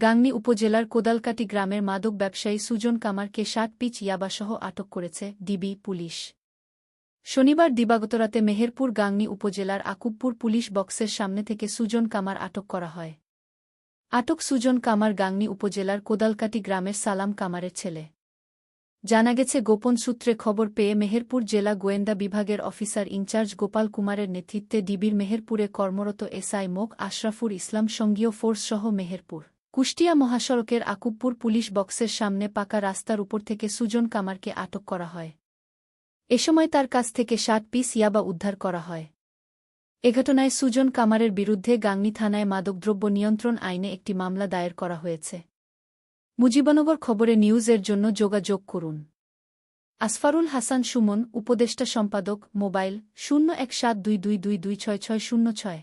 গাংনী উপজেলার কোদালকাটি গ্রামের মাদক ব্যবসায়ী সুজন কামারকে ষাট পিচ ইয়াবাসহ আটক করেছে ডিবি পুলিশ। শনিবার দিবাগত রাতে মেহেরপুর গাংনী উপজেলার আকুবপুর পুলিশ বক্সের সামনে থেকে সুজন কামার আটক করা হয়। আটক সুজন কামার গাংনী উপজেলার কোদালকাটি গ্রামের সালাম কামারের ছেলে। জানা গেছে, গোপন সূত্রে খবর পেয়ে মেহেরপুর জেলা গোয়েন্দা বিভাগের অফিসার ইনচার্জ গোপাল কুমারের নেতৃত্বে ডিবির মেহেরপুরে কর্মরত এসআই মোক আশরাফুর ইসলাম সঙ্গীয় ফোর্সসহ মেহেরপুর। কুষ্টিয়া মহাসড়কের আকুবপুর পুলিশ বক্সের সামনে পাকা রাস্তার উপর থেকে সুজন কামারকে আটক করা হয়। এ সময় তার কাছ থেকে ষাট পিস ইয়াবা উদ্ধার করা হয়। এ ঘটনায় সুজন কামারের বিরুদ্ধে গাংনী থানায় মাদকদ্রব্য নিয়ন্ত্রণ আইনে একটি মামলা দায়ের করা হয়েছে। মুজিবনগর খবরে নিউজের জন্য যোগাযোগ করুন। আসফারুল হাসান সুমন, উপদেষ্টা সম্পাদক, মোবাইল, শূন্য এক সাত দুই দুই দুই দুই ছয় ছয় শূন্য ছয়।